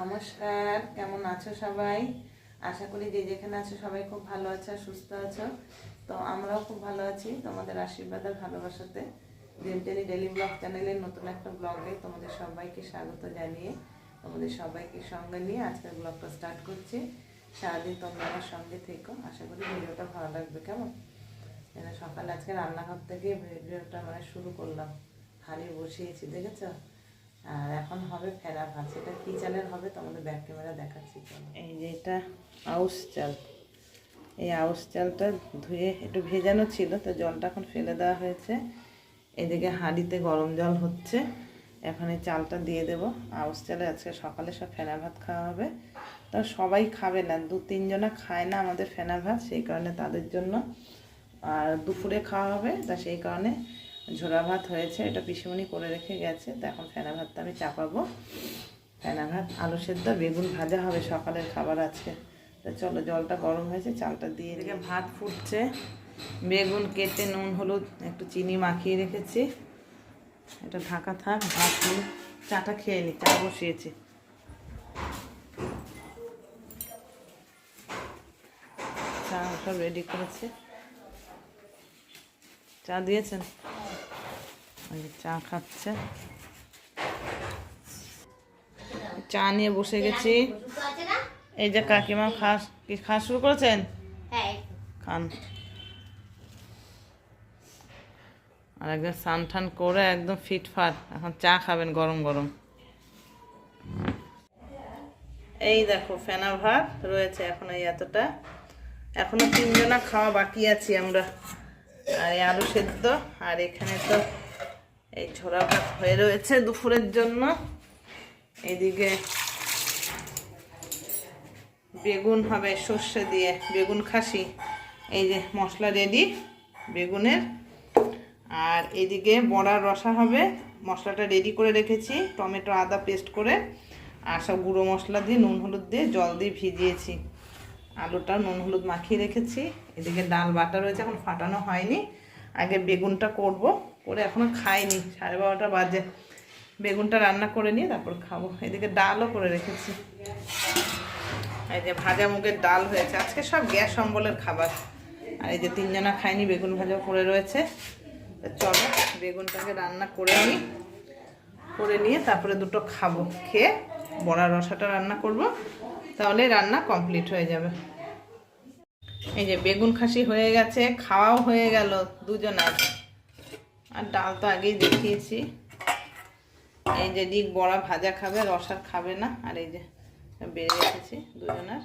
নমস্কার, কেমন আছো সবাই? আশা করি যে যেখানে আছো সবাই খুব ভালো আছো সুস্থ আছো। তো আমরাও খুব ভালো আছি তোমাদের আশীর্বাদ আর ভালোবাসাতে। ডেলি ডেলি ব্লগ চ্যানেলের নতুন একটা ব্লগে তোমাদের সবাইকে স্বাগত জানিয়ে, তোমাদের সবাইকে সঙ্গে নিয়ে আজকের ব্লগটা স্টার্ট করছি। সারাদিন তোমরা আমার সঙ্গে থেকো। আশা করি ভিডিওটা ভালো লাগবে, কেমন? সকালে আজকে রান্নাঘর থেকে ভিডিওটা মানে শুরু করলাম। হাঁড়ি বসিয়েছি, দেখেছ? আর এখন হবে ফেরা ভাত সেটা কী চালের হবে? তোমাদের ব্যাক ক্যামেরা দেখাচ্ছি এই যে এটা আউশ চাল এই আউশ চালটা ধুয়ে একটু ভেজানো ছিল, তো জলটা এখন ফেলে দেওয়া হয়েছে। এদিকে হাঁড়িতে গরম জল হচ্ছে। এখন এই চালটা দিয়ে দেবো। আউশ চালে আজকে সকালে সব ফেনা ভাত খাওয়া হবে। তো সবাই খাবে না, দু তিনজনা খায় না আমাদের ফেনা ভাত, সেই কারণে তাদের জন্য। আর দুপুরে খাওয়া হবে, তা সেই কারণে ঝোড়া ভাত হয়েছে, এটা পিসিমণি করে রেখে গেছে। তো এখন ফেনা ভাতটা আমি চাপাবো। ফেনা ভাত, আলু সেদ্ধ, বেগুন ভাজা হবে সকালের খাবার আজকে। তো চলো, জলটা গরম হয়েছে, চালটা দিয়ে রেখে ভাত ফুটছে। বেগুন কেটে নুন, হলুদ, একটু চিনি মাখিয়ে রেখেছি। এটা ঢাকা থাক, ভাত চাটা খেয়ে নি, চা বসিয়েছি। চা সব রেডি করেছে। চা দিয়েছেন? চা খাচ্ছে। চা নিয়ে বসে গেছি। এই যে কাকিমা খাস কি খাওয়া শুরু করেছেন? হ্যাঁ খান। আর একদম স্নান টান করে একদম ফিটফাট এখন চা খাবেন গরম গরম। এই দেখো ফেনা ভাত রয়েছে এখন এই এতটা। এখনও তিনজনা খাওয়া বাকি আছি আমরা। আর এই আলু সেদ্ধ আর এখানে তো এই ভাত হয়ে রয়েছে দুপুরের জন্য। এদিকে বেগুন হবে সর্ষে দিয়ে, বেগুন খাসি, এই যে মশলা রেডি বেগুনের। আর এদিকে বড়ার রসা হবে, মশলাটা রেডি করে রেখেছি, টমেটো, আদা পেস্ট করে, আর সব গুঁড়ো মশলা দিয়ে, নুন হলুদ দিয়ে জল দিয়ে ভিজিয়েছি। আলুটা নুন হলুদ মাখিয়ে রেখেছি, এদিকে ডাল বাটা রয়েছে, এখন ফাটানো হয়নি। আগে বেগুনটা করব। করে এখনও খাইনি, সাড়ে বারোটা বাজে। বেগুনটা রান্না করে নিয়ে তারপর খাব। এদিকে ডালও করে রেখেছি। এই যে ভাজা মুগের ডাল হয়েছে। আজকে সব গ্যাস অম্বলের খাবার। আর এই যে তিনজনা খাইনি, বেগুন ভাজাও করে রয়েছে। চলো, বেগুনটাকে রান্না করে নিই। করে নিয়ে তারপরে দুটো খাব। খেয়ে বড়া রসাটা রান্না করব। তাহলে রান্না কমপ্লিট হয়ে যাবে। এই যে বেগুন খাসি হয়ে গেছে, খাওয়াও হয়ে গেল দুজনার। আর ডাল তো আগেই দেখিয়েছি। এই যে দিক বড়া ভাজা খাবে রসার খাবে না, আর এই যে বেড়ে রেখেছি দুজনার।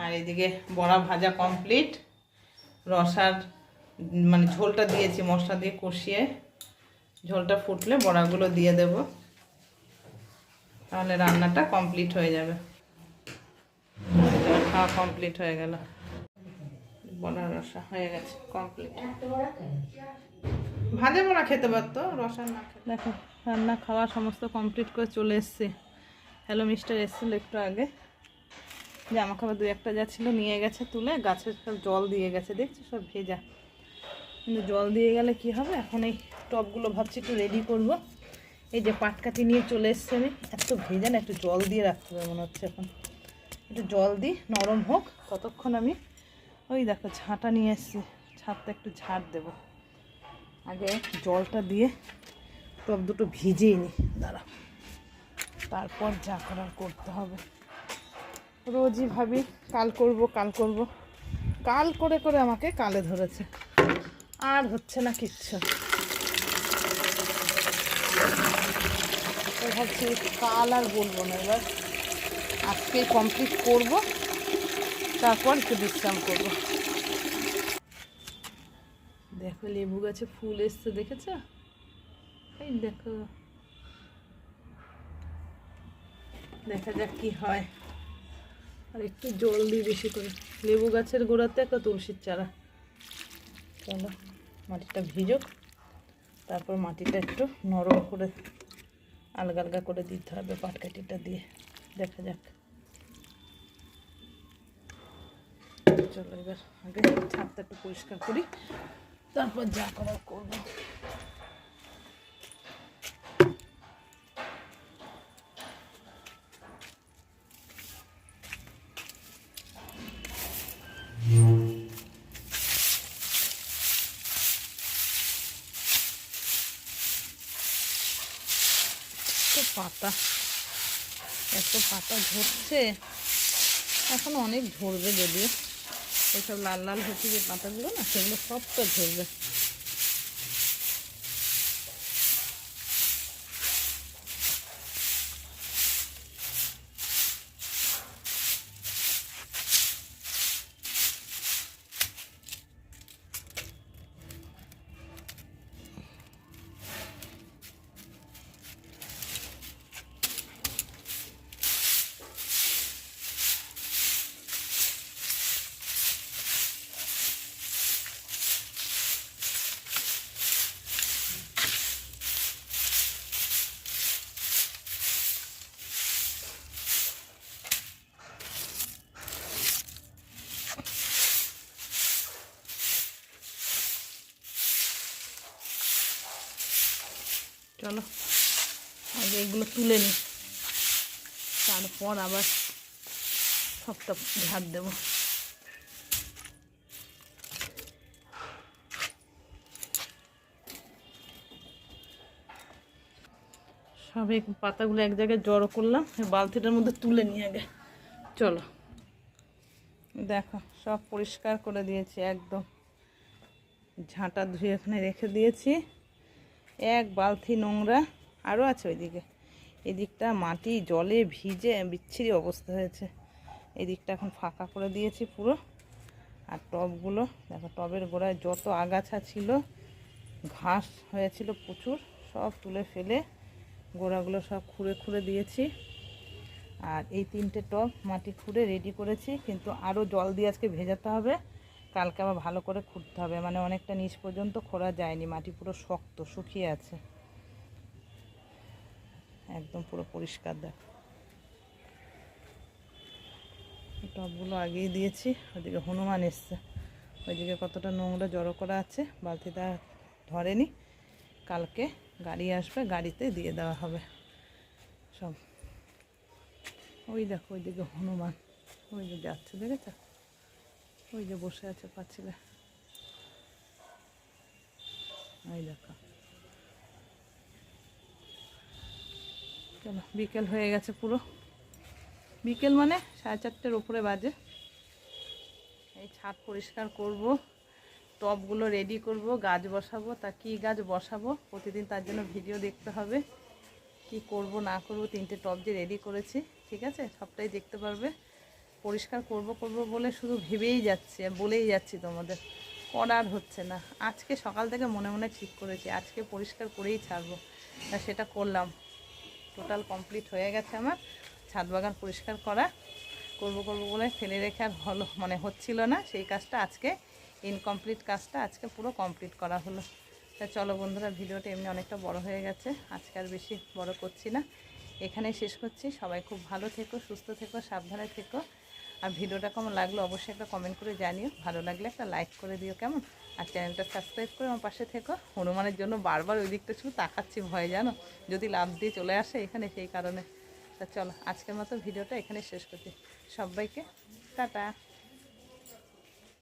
আর এদিকে বড়া ভাজা কমপ্লিট। রসার মানে ঝোলটা দিয়েছি মশলা দিয়ে কষিয়ে। ঝোলটা ফুটলে বড়াগুলো দিয়ে দেব। তাহলে রান্নাটা কমপ্লিট হয়ে যাবে। খাওয়া কমপ্লিট হয়ে গেল। বড়া রসা হয়ে গেছে কমপ্লিট ভাজা বড়া খেতে পারতো, রসা না দেখো, রান্না খাওয়া সমস্ত কমপ্লিট করে চলে এসছে। হ্যালো মিস্টার এসেছিল একটু আগে। জামা কাপড় দু একটা যা ছিল নিয়ে গেছে তুলে, গাছের সব জল দিয়ে গেছে, দেখছ? সব ভেজা। কিন্তু জল দিয়ে গেলে কি হবে? এখন এই টবগুলো ভাবছি একটু রেডি করব। এই যে পাটকাঠি নিয়ে চলে এসছে আমি, এত ভেজা না, একটু জল দিয়ে রাখতে হবে মনে হচ্ছে এখন। একটু জল দিই, নরম হোক। ততক্ষণ আমি ওই দেখো ঝাঁটা নিয়ে এসছি। ছাদটা একটু ঝাড় দেব। আগে জলটা দিয়ে টব দুটো ভিজিয়ে নিই। দাঁড়া তারপর যা করার করতে হবে। রোজই ভাবি, কাল করব কাল করব। কাল করে করে আমাকে কালে ধরেছে। আর হচ্ছে না কিচ্ছু। ভাবছি কাল আর বলব না এবার। আজকে কমপ্লিট করব, তারপর একটু বিশ্রাম করব। দেখো, লেবু গাছে ফুল এসছে, দেখেছ? এই দেখো। দেখা যাক কি হয়। আর একটু জল দিই বেশি করে। লেবু গাছের গোড়াতে একটা তুলসীর চারা। চলো, মাটিটা ভিজুক তারপর মাটিটা একটু নরম করে, আলগা আলগা করে দিতে হবে পাটকাঠিটা দিয়ে। দেখা যাক। চলো, এবার আগে ছাদটা একটু পরিষ্কার করি, তারপর যা করার করব। পাতা, এত পাতা ঝরছে, এখন অনেক ঝরবে যদিও। এইসব লাল লাল হচ্ছে যে পাতাগুলো না সেগুলো সবটা ঝরবে। চলো, আগে এগুলো তুলে নিই তারপর আবার সবটা ঝাড় দেবো। সব এই পাতাগুলো এক জায়গায় জড়ো করলাম বালতিটার মধ্যে তুলে নিয়ে আগে। চলো, দেখো, সব পরিষ্কার করে দিয়েছি, একদম। ঝাঁটা ধুয়ে এখানে রেখে দিয়েছি। এক বালতি নোংরা আরও আছে ওইদিকে। এদিকটা মাটি জলে ভিজে বিচ্ছিরি অবস্থা হয়েছে। এদিকটা এখন ফাঁকা করে দিয়েছি পুরো। আর টবগুলো, দেখো টবের গোড়ায় যত আগাছা ছিল, ঘাস হয়েছিল প্রচুর, সব তুলে ফেলে গোড়াগুলো সব খুঁড়ে খুঁড়ে দিয়েছি। আর এই তিনটে টব মাটি খুঁড়ে রেডি করেছি, কিন্তু আরও জল দিয়ে আজকে ভেজাতে হবে। কালকে আবার ভালো করে খুঁড়তে হবে। মানে অনেকটা নিচ পর্যন্ত খোঁড়া যায়নি, মাটি পুরো শক্ত, শুকিয়ে আছে। একদম পুরো পরিষ্কার দেখ। টবগুলো আগেই দিয়েছি, ওদিকে হনুমান এসছে। ওইদিকে কতটা নোংরা জড়ো করা আছে বালতিটা ধরেনি। কালকে গাড়ি আসবে, গাড়িতে দিয়ে দেওয়া হবে। সব। ওই দেখো, ওইদিকে হনুমান। ওই যে যাচ্ছে, দেখেছ? ওই যে বসে আছে পাচ্ছিলে দেখো। চলো, বিকেল হয়ে গেছে পুরো। বিকেল মানে সাড়ে চারটের উপরে বাজে। এই ছাদ পরিষ্কার করব টবগুলো রেডি করব, গাছ বসাবো। তা কী গাছ বসাবো? প্রতিদিন তার জন্য ভিডিও দেখতে হবে। কি করব, না করব, তিনটে টব যে রেডি করেছি, ঠিক আছে? সবটাই দেখতে পারবে। পরিষ্কার করব করব বলে শুধু ভেবেই যাচ্ছি আর বলেই যাচ্ছি তোমাদের। করার হচ্ছে না। আজকে সকাল থেকে মনে মনে ঠিক করেছি, আজকে পরিষ্কার করেই ছাড়বো। সেটা করলাম। টোটাল কমপ্লিট হয়ে গেছে আমার। ছাদ বাগান পরিষ্কার করা। করব করব বলে ফেলে রেখে আর ভালো মানে হচ্ছিল না। সেই কাজটা আজকে ইনকমপ্লিট কাজটা আজকে পুরো কমপ্লিট করা হলো। তা চলো বন্ধুরা, ভিডিওটা এমনি অনেকটা বড় হয়ে গেছে। আজকে আর বেশি বড় করছি না। এখানেই শেষ করছি। সবাই খুব ভালো থেকো, সুস্থ থেকো, সাবধানে থেকো। আর ভিডিওটা কেমন লাগল অবশ্যই একটা কমেন্ট করে জানিও। ভালো লাগলে একটা লাইক করে দিও কেমন? আর চ্যানেলটা সাবস্ক্রাইব করে আমার পাশে থেকো। হনুমানের জন্য বারবার ওই দিকটা শুধু তাকাচ্ছি ভয়, জানো? যদি লাভ দিয়ে চলে আসে এখানে সেই কারণে। তা চলো, আজকের মতো ভিডিওটা এখানে শেষ করছি। সবাইকে, টাটা।